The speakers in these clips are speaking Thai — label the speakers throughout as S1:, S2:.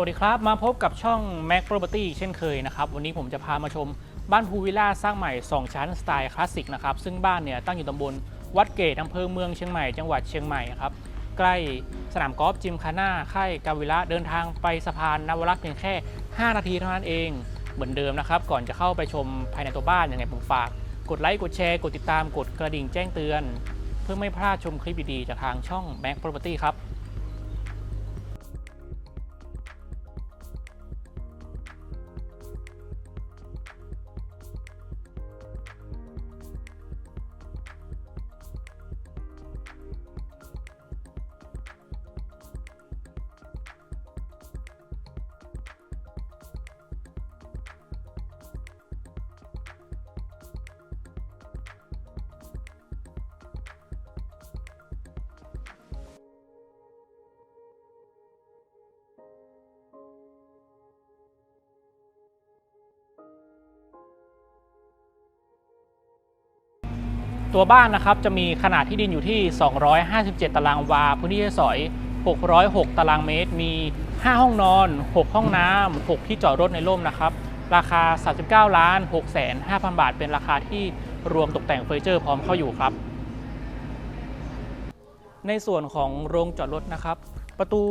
S1: สวัสดีครับ มาพบกับช่อง Mac Property เช่นเคยนะครับ วันนี้ผมจะพามาชมบ้านพูวิลล่าสร้างใหม่ 2 ชั้นสไตล์คลาสสิกนะครับ ซึ่งบ้านเนี่ยตั้งอยู่ตำบลวัดเกตอำเภอเมืองเชียงใหม่ จังหวัดเชียงใหม่ครับ ใกล้สนามกอล์ฟจิมคาน่าค่ายกาวิระเดินทางไปสะพานนวรักษ์เพียงแค่ 5 นาทีเท่านั้นเอง เหมือนเดิมนะครับ ก่อนจะเข้าไปชมภายในตัวบ้านยังไงผมฝาก กดไลค์กดแชร์กดติดตามกดกระดิ่งแจ้งเตือน เพื่อไม่พลาดชมคลิปดีๆจากทางช่อง Mac Property ครับ ตัวบ้านนะครับจะมีขนาดที่ดินอยู่ที่ 257 ตารางวา พื้นที่ใช้สอย 606 ตารางเมตร มี 5 ห้องนอน 6 ห้องน้ำ 6 ที่จอดรถในร่มนะครับ ราคา 39 ล้าน6แสน5,000 บาท เป็นราคาที่รวมตกแต่งเฟอร์นิเจอร์พร้อมเข้าอยู่ครับ ในส่วนของโรงจอดรถนะครับ ประตู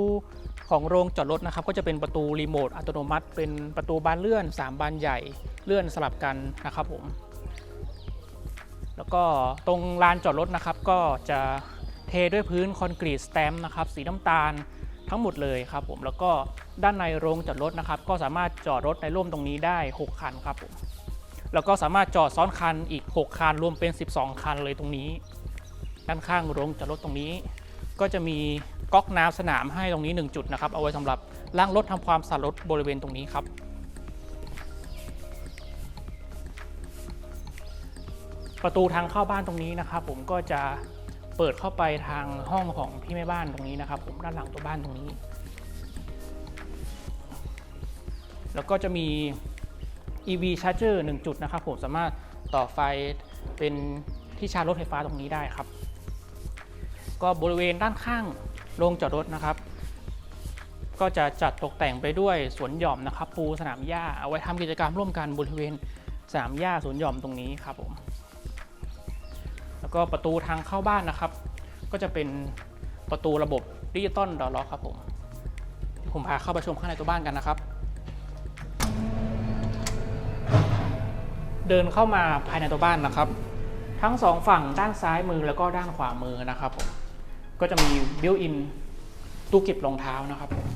S1: ของโรงจอดรถนะครับ ก็จะเป็นประตูรีโมทอัตโนมัติ เป็นประตูบานเลื่อน 3 บานใหญ่ เลื่อนสลับกันนะครับผม แล้วก็ตรงลานจอดรถนะครับ ก็จะเทด้วยพื้นคอนกรีตสแตมป์นะครับ สีน้ำตาลทั้งหมดเลยครับผมแล้วก็ด้านในโรงจอดรถนะครับ ก็สามารถจอดรถในร่มตรงนี้ได้ 6 คันครับผมแล้วก็สามารถจอดซ้อนคันอีก 6 คันรวมเป็น 12 คันเลยตรงนี้ ด้านข้างโรงจอดรถตรงนี้ ก็จะมีก๊อกน้ำสนามให้ตรงนี้ 1 จุดนะครับเอาไว้สำหรับล้างรถทำความสะอาดรถบริเวณตรงนี้ครับ ประตูทางเข้าบ้านตรงนี้นะครับ ผมก็จะเปิดเข้าไปทางห้องของพี่แม่บ้านตรงนี้นะครับ ผมด้านหลังตัวบ้านตรงนี้ แล้วก็จะมี EV charger 1 จุดนะครับ ผมสามารถต่อไฟเป็นที่ชาร์จรถไฟฟ้าตรงนี้ได้ครับ ก็บริเวณด้านข้างโรงจอดรถนะครับ ก็จะจัดตกแต่งไปด้วยสวนหย่อมนะครับ ปูสนามหญ้าเอาไว้ทำกิจกรรมร่วมกันบริเวณสนามหญ้าสวนหย่อมตรงนี้ครับผม แล้วก็ประตูทางเข้าบ้านนะครับ ก็จะเป็นประตูระบบดิจิตอลดอร์ล็อกครับผมเดี๋ยวผมพาเข้าไปชมข้างในตัวบ้านกันนะครับ เดินเข้ามาภายในตัวบ้านนะครับ ทั้งสองฝั่งด้านซ้ายมือแล้วก็ด้านขวามือนะครับผม ก็จะมีบิวอินตู้เก็บรองเท้านะครับผม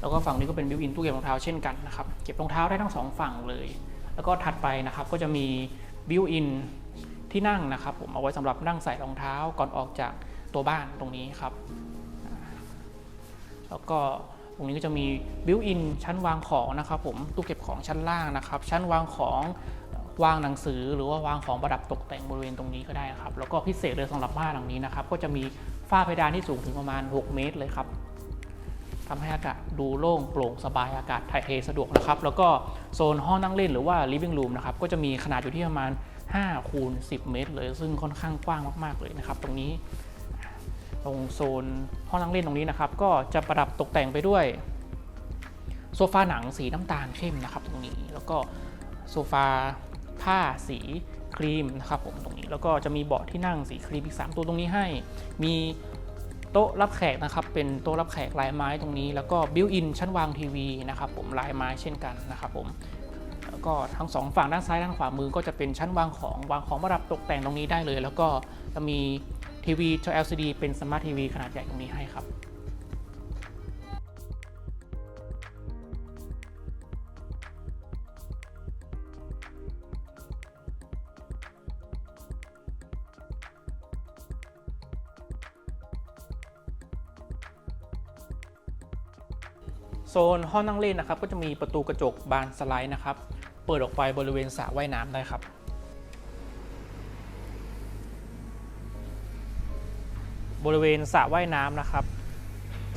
S1: แล้วก็ฝั่งนี้ก็เป็นบิวอินตู้เก็บรองเท้าเช่นกันนะครับ เก็บรองเท้าได้ทั้งสองฝั่งเลย แล้วก็ถัดไปนะครับก็จะมีบิวอินที่นั่งนะครับผมเอาไว้สำหรับนั่งใส่รองเท้าก่อนออกจากตัวบ้านตรงนี้ครับ แล้วก็ตรงนี้ก็จะมีบิวอินชั้นวางของนะครับผมตู้เก็บของชั้นล่างนะครับ ชั้นวางของวางหนังสือหรือว่าวางของประดับตกแต่งบริเวณตรงนี้ก็ได้ครับ แล้วก็พิเศษเลยสำหรับบ้านหลังนี้นะครับ ก็จะมีฝ้าเพดานที่สูงถึงประมาณ 6 เมตรเลยครับ ทำให้อากาศดูโล่งโปร่งสบายอากาศถ่ายเทสะดวกนะครับ แล้วก็โซนห้องนั่งเล่นหรือว่า living room นะครับ ก็จะมีขนาดอยู่ที่ประมาณ5คูณ10 เมตร เลย ซึ่งค่อนข้างกว้างมาก ๆ เลยนะครับ ตรงนี้ ตรงโซนห้องนั่งเล่นตรงนี้นะครับ ก็จะประดับตกแต่งไปด้วย โซฟาหนังสีน้ำตาลเข้มนะครับ ตรงนี้ แล้วก็โซฟาผ้าสีครีมนะครับผมตรงนี้ แล้วก็จะมีเบาะที่นั่งสีครีมอีก 3 ตัวตรงนี้ให้ มี โต๊ะรับแขกนะครับเป็นโต๊ะรับแขกลายไม้ตรงนี้ แล้วก็บิวอินชั้นวางทีวีนะครับผมลายไม้เช่นกันนะครับผมแล้วก็ทั้งสองฝั่งด้านซ้ายด้านขวามือก็จะเป็นชั้นวางของวางของประดับตกแต่งตรงนี้ได้เลย แล้วก็จะมีทีวีจอ LCD เป็นสมาร์ททีวีขนาดใหญ่ตรงนี้ให้ครับ นห้องนั่งเล่นนะครับ ก็จะมีประตูกระจกบานสไลด์นะครับ เปิดออกไปบริเวณสระว่ายน้ำได้ครับบริเวณสระว่ายน้ำนะครับ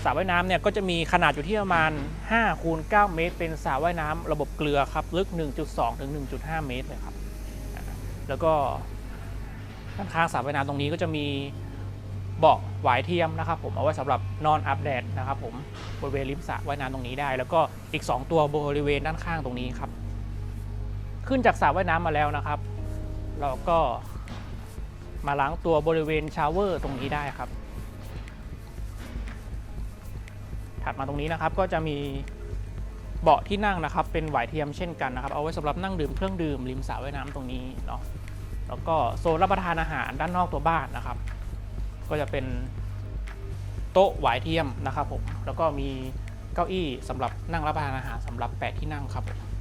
S1: สระว่ายน้ำเนี่ยก็จะมีขนาดอยู่ที่ประมาณ5คูณ9เมตร เป็นสระว่ายน้ำระบบเกลือครับลึก 1.2 ถึง 1.5 เมตรเลยครับ แล้วก็ด้านข้างสระว่ายน้ำตรงนี้ก็จะมี เบาะหวายเทียมนะครับผมเอาไว้สำหรับนอนอาบแดดนะครับผมบริเวณริมสระว่ายน้ำตรงนี้ได้ แล้วก็อีก 2 ตัวบริเวณด้านข้างตรงนี้ครับ ขึ้นจากสระว่ายน้ำมาแล้วนะครับ เราก็มาล้างตัวบริเวณชาวเวอร์ตรงนี้ได้ครับ ถัดมาตรงนี้นะครับก็จะมีเบาะที่นั่งนะครับ เป็นหวายเทียมเช่นกันนะครับ เอาไว้สำหรับนั่งดื่มเครื่องดื่มริมสระว่ายน้ำตรงนี้เนาะแล้วก็โซนรับประทานอาหารด้านนอกตัวบ้านนะครับ ก็จะเป็นโต๊ะหวายเทียมนะครับผมแล้วก็มีเก้าอี้สำหรับนั่งรับประทานอาหารสำหรับ 8 ที่นั่งครับผม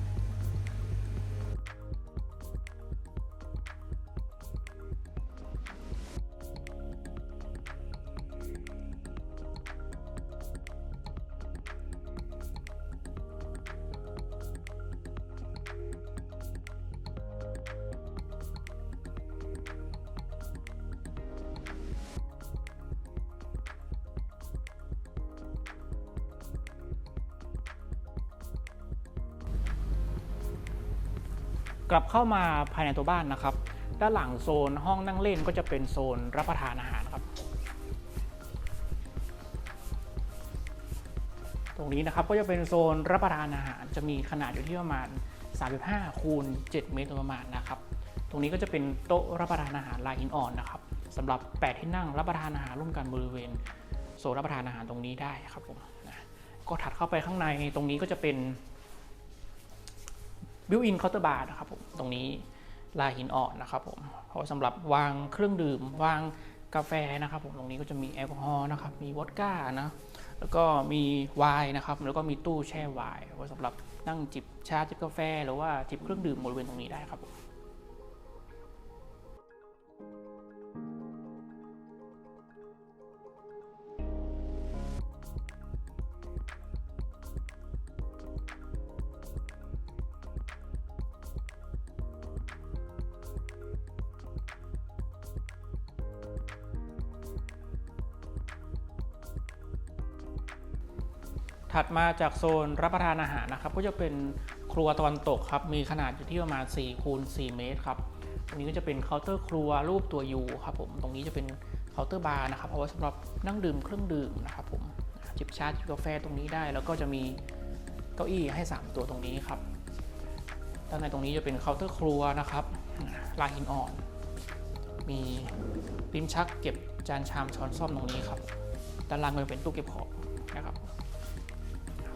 S1: กลับเข้ามาภายในตัวบ้านนะครับ ด้านหลังโซนห้องนั่งเล่นก็จะเป็นโซนรับประทานอาหารครับ ตรงนี้นะครับก็จะเป็นโซนรับประทานอาหาร จะมีขนาดอยู่ที่ประมาณ 35 คูณ 7 เมตรประมาณนะครับ ตรงนี้ก็จะเป็นโต๊ะรับประทานอาหารลายหินอ่อนนะครับสำหรับ 8 ที่นั่งรับประทานอาหารร่วมกันบริเวณโซนรับประทานอาหารตรงนี้ได้ครับผมนะก็ถัดเข้าไปข้างในตรงนี้ก็จะเป็น บิวอินเคาน์เตอร์บาร์นะครับผมตรงนี้ลายหินอ่อนนะครับผมเพราะสำหรับวางเครื่องดื่ม วางกาแฟนะครับผมตรงนี้ก็จะมีแอลกอฮอล์นะครับมีวอดก้านะแล้วก็มีไวน์นะครับแล้วก็มีตู้แช่ไวน์ไว้สำหรับนั่งจิบชาจิบกาแฟ หรือว่าจิบเครื่องดื่มบริเวณตรงนี้ได้ครับผม ถัดมาจากโซนรับประทานอาหารนะครับ ก็จะเป็นครัวตะวันตกครับ มีขนาดอยู่ที่ประมาณ4คูณ4เมตรครับตรงนี้ก็จะเป็นเคาน์เตอร์ครัวรูปตัวยูครับผม ตรงนี้จะเป็นเคาน์เตอร์บาร์นะครับเอาไว้สำหรับนั่งดื่มเครื่องดื่มนะครับผม จิบชาจิบกาแฟตรงนี้ได้ แล้วก็จะมีเก้าอี้ให้ 3 ตัวตรงนี้ครับ ด้านในตรงนี้จะเป็นเคาน์เตอร์ครัวนะครับลายหินอ่อน มีลิ้นชักเก็บจานชามช้อนซ่อมตรงนี้ครับ ด้านล่างก็จะเป็นตู้เก็บของนะครับ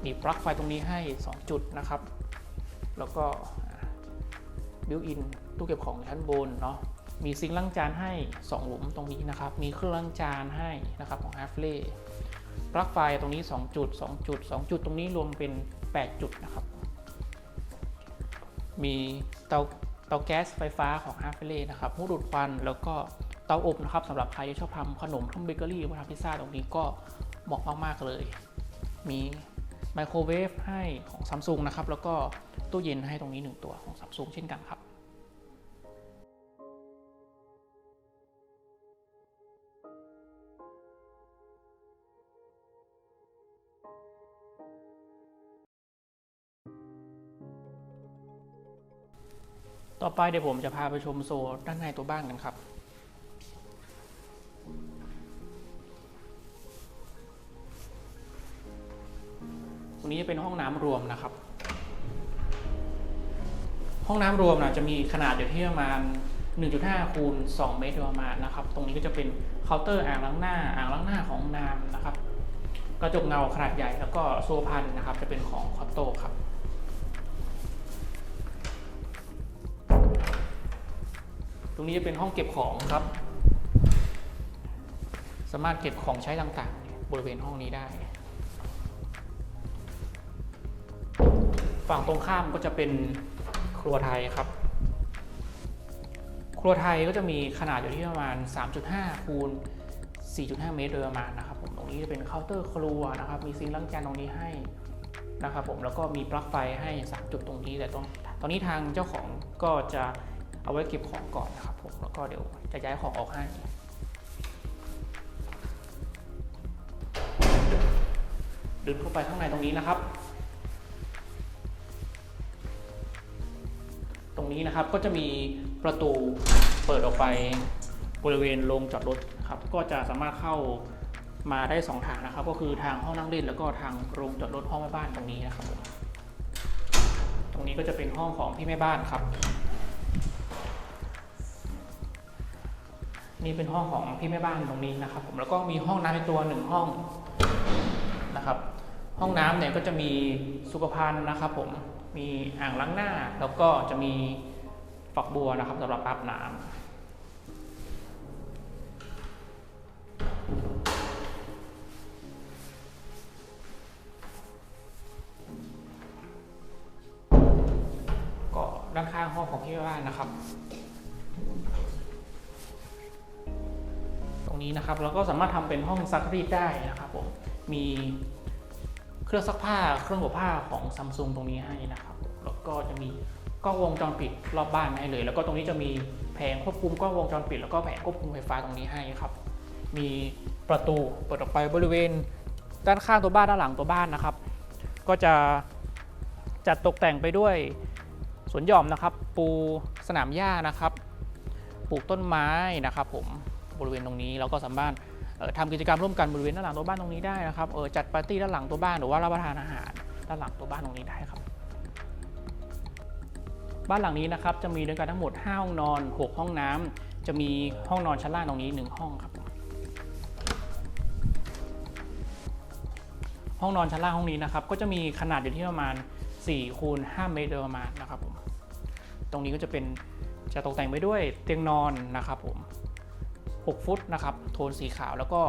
S1: มีปลั๊กไฟตรงนี้ให้ 2 จุดนะครับ แล้วก็บิวอินตู้เก็บของชั้นบนเนาะมีซิงล้างจานให้ 2 หลุมตรงนี้นะครับ มีเครื่องล้างจานให้นะครับของ h a f l e y ปลั๊กไฟตรงนี้ 2 จุด 2 จุด 2 จุดตรงนี้รวมเป็น 8 จุดนะครับ มีเตาเตาแก๊สไฟฟ้าของ h a f l e y นะครับมูดูดควันแล้วก็เตาอบนะครับสำหรับใครที่ชอบทำขนมทำเบเกอรี่หรือว่าทำพิซซ่าตรงนี้ก็เหมาะมากๆเลย มี ไมโครเวฟให้ของซัมซุงนะครับ แล้วก็ตู้เย็นให้ตรงนี้ 1 ตัวของซัมซุงเช่นกันครับต่อไปเดี๋ยวผมจะพาไปชมโซนด้านในตัวบ้านกันครับ รงนี้จะเป็นห้องน้ำรวมนะครับ ห้องน้ำรวมนะจะมีขนาดอยู่ที่ประมาณ 1.5 คูณ 2 เมตรประมาณนะครับ ตรงนี้ก็จะเป็นเคาน์เตอร์อ่างล้างหน้า อ่างล้างหน้าของน้ำนะครับ กระจกเงาขนาดใหญ่แล้วก็โซพันนะครับ จะเป็นของคอตโต้ครับตรงนี้จะเป็นห้องเก็บของครับ สามารถเก็บของใช้ต่างๆ บริเวณห้องนี้ได้ ฝั่งตรงข้ามก็จะเป็นครัวไทยครับ ครัวไทยก็จะมีขนาดอยู่ที่ประมาณ 3.5 คูณ 4.5 เมตรโดยประมาณนะครับผมตรงนี้จะเป็นเคาน์เตอร์ครัวนะครับ มีซิงค์ล้างจานตรงนี้ให้นะครับผมแล้วก็มีปลั๊กไฟให้ 3 จุดตรงนี้แต่ตรงตอนนี้ทางเจ้าของก็จะเอาไว้เก็บของก่อนนะครับผมแล้วก็เดี๋ยวจะย้ายของออกให้เดินเข้าไปข้างในตรงนี้นะครับ รงนี้นะครับ ก็จะมีประตูเปิดออกไปบริเวณโรงจอดรถครับ ก็จะสามารถเข้ามาได้สองทางนะครับ ก็คือทางห้องนั่งเล่น แล้วก็ทางโรงจอดรถห้องแม่บ้านตรงนี้นะครับผมตรงนี้ก็จะเป็นห้องของพี่แม่บ้านครับ นี่เป็นห้องของพี่แม่บ้านตรงนี้นะครับ ผมแล้วก็มีห้องน้ำในตัวหนึ่งห้องนะครับ ห้องน้ำเนี่ยก็จะมีสุขภัณฑ์นะครับ ผม มีอ่างล้างหน้า แล้วก็จะมีฝักบัวนะครับสำหรับอาบน้ำก็ด้านข้างห้องของพี่แม่บ้านนะครับ ตรงนี้นะครับเราก็สามารถทำเป็นห้องซักรีดได้นะครับผม มี เครื่องซักผ้าเครื่องอบผ้าของซัมซุงตรงนี้ให้นะครับ แล้วก็จะมีกล้องวงจรปิดรอบบ้านให้เลย แล้วก็ตรงนี้จะมีแผงควบคุมกล้องวงจรปิด แล้วก็แผงควบคุมไฟฟ้าตรงนี้ให้ครับ มีประตูเปิดออกไปบริเวณด้านข้างตัวบ้านด้านหลังตัวบ้านนะครับ ก็จะจัดตกแต่งไปด้วยสวนหย่อมนะครับ ปูสนามหญ้านะครับ ปลูกต้นไม้นะครับ ผมบริเวณตรงนี้เราก็สามารถ ทำกิจกรรมร่วมกันบริเวณด้านหลังตัวบ้านตรงนี้ได้นะครับเออจัดปาร์ตี้ด้านหลังตัวบ้านหรือว่ารับประทานอาหารด้านหลังตัวบ้านตรงนี้ได้ครับ บ้านหลังนี้นะครับจะมีด้วยกันทั้งหมด 5 ห้องนอน 6 ห้องน้ำจะมีห้องนอนชั้นล่างตรงนี้ 1 ห้องครับ ห้องนอนชั้นล่างห้องนี้นะครับก็จะมีขนาดอยู่ที่ประมาณ4คูณ5เมตรโดยประมาณนะครับผมตรงนี้ก็จะเป็นจะตกแต่งไปด้วยเตียงนอนนะครับผม 6 ฟุตนะครับ โทนสีขาวแล้วก็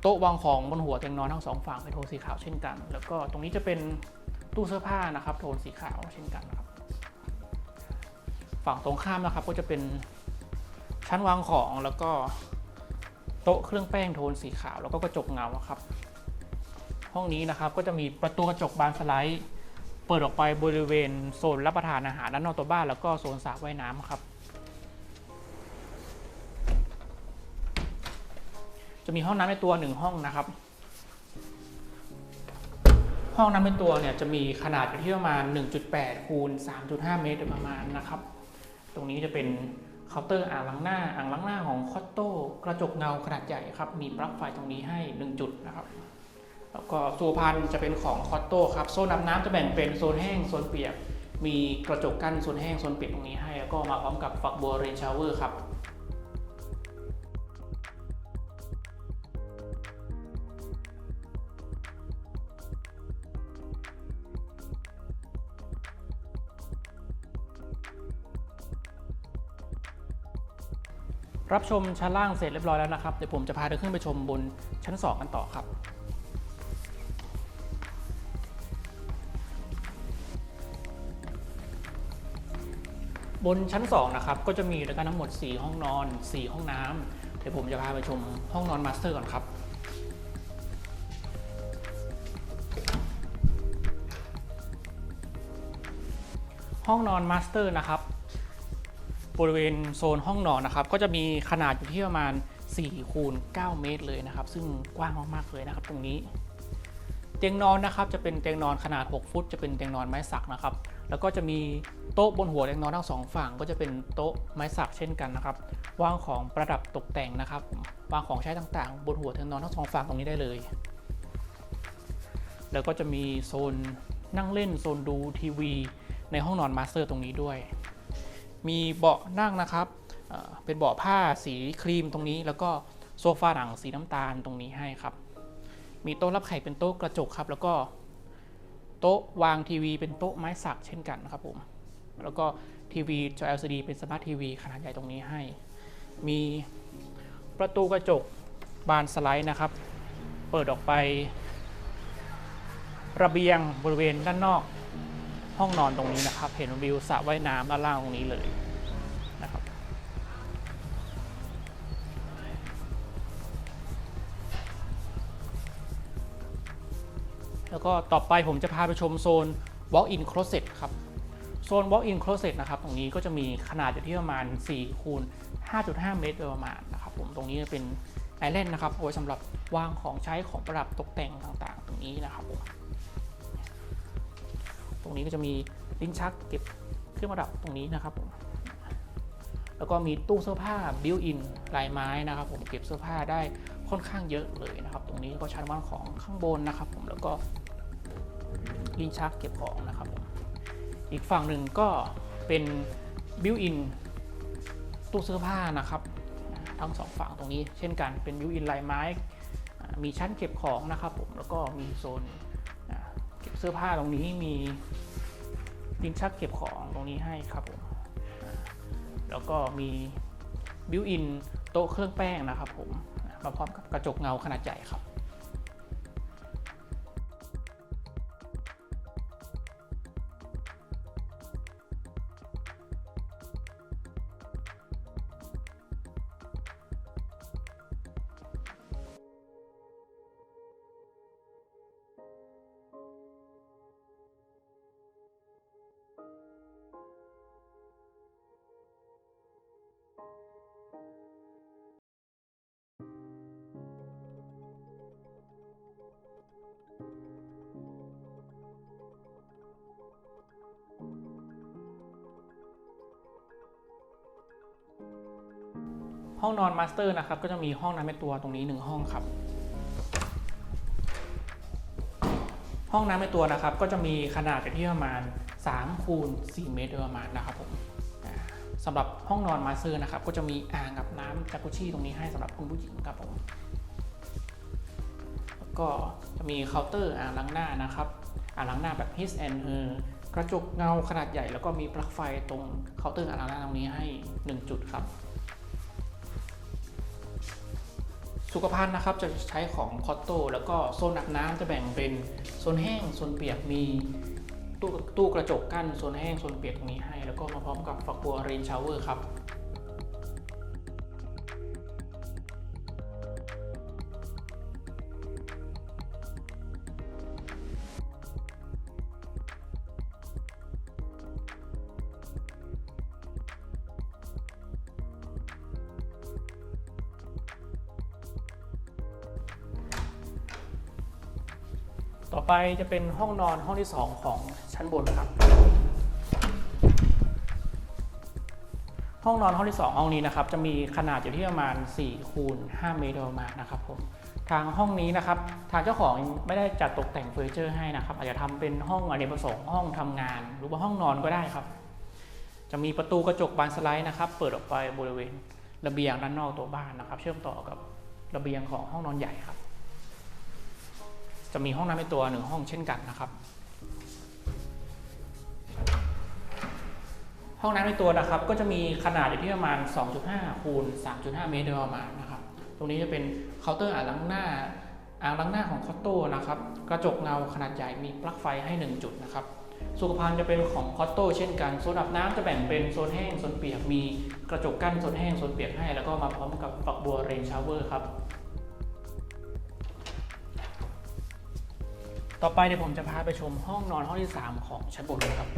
S1: โต๊ะวางของบนหัวเตียงนอนทั้งสองฝั่งเป็นโทนสีขาวเช่นกัน แล้วก็ตรงนี้จะเป็นตู้เสื้อผ้านะครับ โทนสีขาวเช่นกันครับ ฝั่งตรงข้ามนะครับก็จะเป็นชั้นวางของแล้วก็โต๊ะเครื่องแป้งโทนสีขาวแล้วก็กระจกเงาครับ ห้องนี้นะครับก็จะมีประตูกระจกบานสไลด์ เปิดออกไปบริเวณโซนรับประทานอาหารด้านนอกตัวบ้าน แล้วก็โซนสระว่ายน้ำครับ จะมีห้องน้ำในตัวหนึ่งห้องนะครับ ห้องน้ำในตัวเนี่ยจะมีขนาดอยู่ที่ประมาณ 1.8 คูณ 3.5 เมตรโดยประมาณนะครับ ตรงนี้จะเป็นเคาน์เตอร์อ่างล้างหน้าอ่างล้างหน้าของคอตโต้กระจกเงาขนาดใหญ่ครับ มีปลั๊กไฟตรงนี้ให้ 1 จุดนะครับ แล้วก็สุพรรณจะเป็นของคอตโต้ครับ โซนน้ำน้ำจะแบ่งเป็นโซนแห้ง โซนเปียก มีกระจกกั้นโซนแห้ง โซนเปียกตรงนี้ให้ แล้วก็มาพร้อมกับฝักบัวเรนชาวเวอร์ครับ รับชมชั้นล่างเสร็จเรียบร้อยแล้วนะครับเดี๋ยวผมจะพาเดินขึ้นไปชมบนชั้น 2 กันต่อครับ บนชั้น2นะครับก็จะมีด้วยกันทั้งหมด 4 ห้องนอน 4 ห้องน้ำเดี๋ยวผมจะพาไปชมห้องนอนมาสเตอร์ก่อนครับห้องนอนมาสเตอร์นะครับ บริเวณโซนห้องนอนนะครับ ก็จะมีขนาดอยู่ที่ประมาณ4คูณ9เมตรเลยนะครับ ซึ่งกว้างมากๆเลยนะครับ ตรงนี้ เตียงนอนนะครับจะเป็นเตียงนอนขนาด 6 ฟุต จะเป็นเตียงนอนไม้สักนะครับ แล้วก็จะมีโต๊ะบนหัวเตียงนอนทั้งสองฝั่ง ก็จะเป็นโต๊ะไม้สักเช่นกันนะครับ วางของประดับตกแต่งนะครับ วางของใช้ต่างๆ บนหัวเตียงนอนทั้งสองฝั่งตรงนี้ได้เลย แล้วก็จะมีโซนนั่งเล่นโซนดูทีวี ในห้องนอนมาสเตอร์ตรงนี้ด้วย มีเบาะนั่งนะครับ เป็นเบาะผ้าสีครีมตรงนี้ แล้วก็โซฟาหนังสีน้ำตาลตรงนี้ให้ครับ มีโต๊ะรับแขกเป็นโต๊ะกระจกครับ แล้วก็โต๊ะวางทีวีเป็นโต๊ะไม้สักเช่นกันนะครับผม แล้วก็ทีวีจอ LCD เป็นสมาร์ททีวีขนาดใหญ่ตรงนี้ให้ มีประตูกระจกบานสไลด์นะครับ เปิดออกไประเบียงบริเวณด้านนอก ห้องนอนตรงนี้นะครับ เห็นวิวสระว่ายน้ำด้านล่างตรงนี้เลยนะครับแล้วก็ต่อไปผมจะพาไปชมโซน walk-in closet ครับ โซน walk-in closet นะครับ ตรงนี้ก็จะมีขนาดอยู่ที่ประมาณ 4 คูณ 5.5 เมตรโดยประมาณนะครับผมตรงนี้จะเป็นไอแลนด์นะครับเอาไว้สำหรับวางของใช้ของประดับตกแต่งต่างๆ ตรงนี้นะครับผม ตรงนี้ก็จะมีลิ้นชักเก็บเครื่องประดับตรงนี้นะครับผมแล้วก็มีตู้เสื้อผ้าบิวอินลายไม้นะครับ ผมเก็บเสื้อผ้าได้ค่อนข้างเยอะเลยนะครับ ตรงนี้ก็ชั้นวางของข้างบนนะครับ ผมแล้วก็ลิ้นชักเก็บของนะครับผมอีกฝั่งหนึ่งก็เป็นบิวอินตู้เสื้อผ้านะครับ ทั้งสองฝั่งตรงนี้เช่นกันเป็นบิวอินลายไม้มีชั้นเก็บของนะครับ ผมแล้วก็มีโซน เสื้อผ้าตรงนี้มีลิ้นชักเก็บของตรงนี้ให้ครับผมแล้วก็มีบิวอินโต๊ะเครื่องแป้งนะครับผมมาพร้อมกับกระจกเงาขนาดใหญ่ครับ ห้องนอนมาสเตอร์นะครับก็จะมีห้องน้ำเป็นตัวตรงนี้หนึ่งห้องครับ ห้องน้ำในตัวนะครับ ก็จะมีขนาดอยู่ที่ประมาณ3คูณ4เมตรโดยประมาณนะครับผมสำหรับห้องนอนมาสเตอร์นะครับ ก็จะมีอ่างอาบน้ำจากุชี่ตรงนี้ให้สำหรับคุณผู้หญิงครับผมแล้วก็จะมีเคาน์เตอร์อ่างล้างหน้านะครับอ่างล้างหน้าแบบ his and her กระจกเงาขนาดใหญ่ แล้วก็มีปลั๊กไฟตรงเคาน์เตอร์อ่างล้างหน้าตรงนี้ให้ 1 จุดครับ สุขภัณฑ์นะครับจะใช้ของคอตโต้แล้วก็โซนอาบน้ำจะแบ่งเป็นโซนแห้งโซนเปียกมีตู้ตู้กระจกกั้นโซนแห้งโซนเปียกตรงนี้ให้ แล้วก็มาพร้อมกับฝักบัวเรนชาวเวอร์ครับ ไปจะเป็นห้องนอนห้องที่ 2 ของชั้นบนครับ ห้องนอนห้องที่ 2 ห้องนี้นะครับ จะมีขนาดอยู่ที่ประมาณ4คูณ5เมตรโดยประมาณนะครับผมทางห้องนี้นะครับ ทางเจ้าของไม่ได้จัดตกแต่งเฟอร์นิเจอร์ให้นะครับ อาจจะทำเป็นห้องอเนกประสงค์ห้องทำงาน หรือว่าห้องนอนก็ได้ครับ จะมีประตูกระจกบานสไลด์นะครับ เปิดออกไปบริเวณระเบียงด้านนอกตัวบ้านนะครับ เชื่อมต่อกับระเบียงของห้องนอนใหญ่ครับ จะมีห้องน้ำในตัวหนึ่งห้องเช่นกันนะครับ ห้องน้ำในตัวนะครับ ก็จะมีขนาดอยู่ที่ประมาณ 2.5 คูณ 3.5 เมตรโดยประมาณนะครับ ตรงนี้จะเป็นเคาน์เตอร์อ่างล้างหน้าอ่างล้างหน้าของคอตโต้นะครับ กระจกเงาขนาดใหญ่มีปลั๊กไฟให้ 1 จุดนะครับ สุขภัณฑ์จะเป็นของคอตโต้เช่นกันโซนอาบน้ำจะแบ่งเป็นโซนแห้งโซนเปียกมีกระจกกั้นโซนแห้งโซนเปียกให้ แล้วก็มาพร้อมกับฝักบัวเรนชาวเวอร์ครับ ต่อไปเดี๋ยวผมจะพาไปชมห้องนอนห้องที่ 3 ของชั้นบนเลยครับ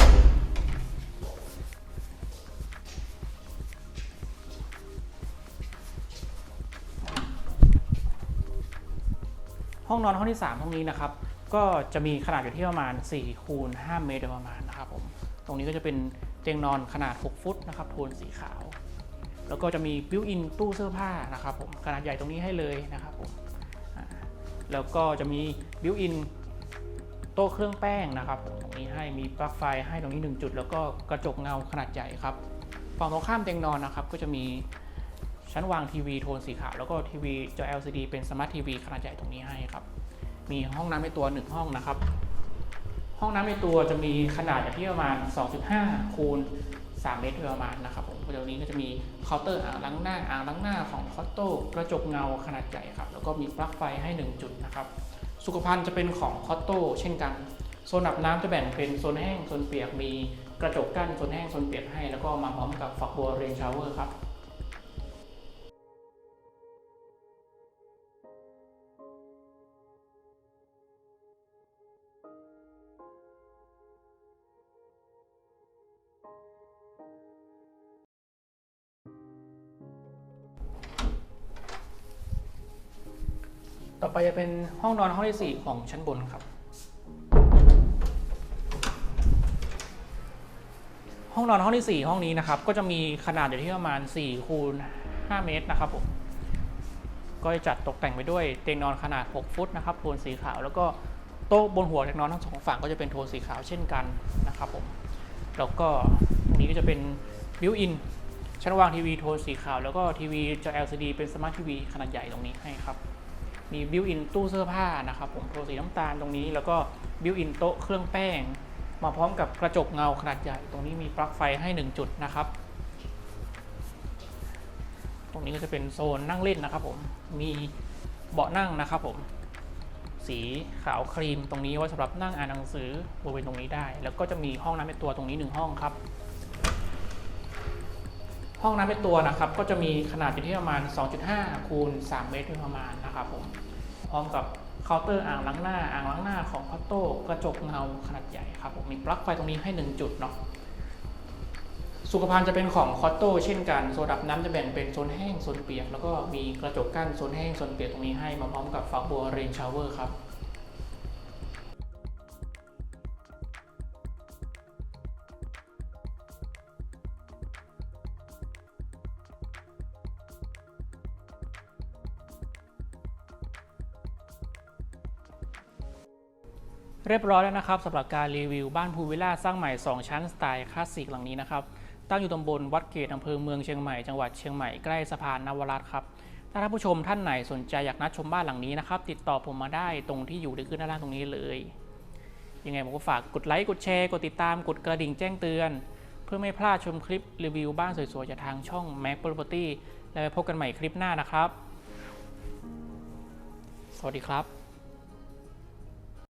S1: ห้องนอนห้องที่ 3 ห้องนี้นะครับ ก็จะมีขนาดอยู่ที่ประมาณ4คูณ5เมตรโดยประมาณนะครับผม ตรงนี้ก็จะเป็นเตียงนอนขนาด 6 ฟุตนะครับโทนสีขาว แล้วก็จะมีบิวอินตู้เสื้อผ้านะครับผม ขนาดใหญ่ตรงนี้ให้เลยนะครับผม แล้วก็จะมีบิวอิน โต๊ะเครื่องแป้งนะครับมตรงนี้ให้มีปลั๊กไฟให้ตรงนี้ 1 จุด แล้วก็กระจกเงาขนาดใหญ่ครับฝั่งตรงข้ามเตียงนอนนะครับ ก็จะมีชั้นวางทีวีโทนสีขาวแล้วก็ทีวีจอ LCD เป็นสมาร์ททีวีขนาดใหญ่ตรงนี้ให้ครับ มีห้องน้ำในตัว 1 ห้องนะครับ ห้องน้ำในตัวจะมีขนาดอยู่ที่ประมาณ 2.5 คูณ 3 เมตรโดยประมาณนะครับผมตรงนี้ก็จะมีเคาน์เตอร์อ่างล้างหน้าอ่างล้างหน้าของคอตโต้กระจกเงาขนาดใหญ่ครับ แล้วก็มีปลั๊กไฟให้ 1 จุดนะครับ สุขภัณฑ์จะเป็นของคอตโต้เช่นกัน โซนอาบน้ำจะแบ่งเป็นโซนแห้งโซนเปียกมีกระจกกั้นโซนแห้งโซนเปียกให้ แล้วก็มาพร้อมกับฝักบัวเรนชาวเวอร์ครับ ต่อไปจะเป็นห้องนอนห้องที่4ของชั้นบนครับ ห้องนอนห้องที่4ห้องนี้นะครับ ก็จะมีขนาดอยู่ที่ประมาณ4คูณ5เมตรนะครับผมก็จะจัดตกแต่งไปด้วยเตียงนอนขนาด 6 ฟุตนะครับโทนสีขาว แล้วก็โต๊ะบนหัวเตียงนอนทั้งสองฝั่งก็จะเป็นโทนสีขาวเช่นกันนะครับผมแล้วก็ตรงนี้ก็จะเป็นบิวอินชั้นวางทีวีโทนสีขาว แล้วก็ทีวีจอ LCD เป็นสมาร์ททีวีขนาดใหญ่ตรงนี้ให้ครับ มีบิวอินตู้เสื้อผ้านะครับผมโทนสีน้ำตาลตรงนี้ แล้วก็บิวอินโต๊ะเครื่องแป้ง มาพร้อมกับกระจกเงาขนาดใหญ่ตรงนี้มีปลั๊กไฟให้ 1 จุดนะครับตรงนี้ก็จะเป็นโซนนั่งเล่นนะครับผม มีเบาะนั่งนะครับผม สีขาวครีมตรงนี้ไว้สำหรับนั่งอ่านหนังสือบริเวณตรงนี้ได้ แล้วก็จะมีห้องน้ำเป็นตัวตรงนี้หนึ่งห้องครับ ห้องน้ำเป็นตัวนะครับ ก็จะมีขนาดอยู่ที่ประมาณ 2.5 คูณ 3 เมตรโดยประมาณนะครับผม ร้อมกับเคาน์เตอร์อ่างล้างหน้าอ่างล้างหน้าของคอตโต้กระจกเงาขนาดใหญ่ครับผมมีปลั๊กไฟตรงนี้ให้ 1 จุดเนาะสุขภัณฑ์จะเป็นของคอตโต้เช่นกันโซดับน้ำจะแบ่งเป็นโซนแห้งโซนเปียก แล้วก็มีกระจกกั้นโซนแห้งโซนเปียกตรงนี้ให้มาพร้อมกับฝักบัวเรนชาวเวอร์ครับ เรียบร้อยแล้วนะครับสำหรับการรีวิวบ้านพูลวิลล่าสร้างใหม่ 2 ชั้นสไตล์คลาสสิกหลังนี้นะครับตั้งอยู่ตำบลวัดเกตอำเภอเมืองเชียงใหม่จังหวัดเชียงใหม่ใกล้สะพานนวรัตน์ครับถ้าท่านผู้ชมท่านไหนสนใจอยากนัดชมบ้านหลังนี้นะครับติดต่อผมมาได้ตรงที่อยู่ได้ขึ้นด้านล่างตรงนี้เลยยังไงผมก็ฝากกดไลค์กดแชร์กดติดตามกดกระดิ่งแจ้งเตือน เพื่อไม่พลาดชมคลิปรีวิวบ้านสวยๆจากทางช่อง Mac Property แล้วไปพบกันใหม่คลิปหน้านะครับ สวัสดีครับ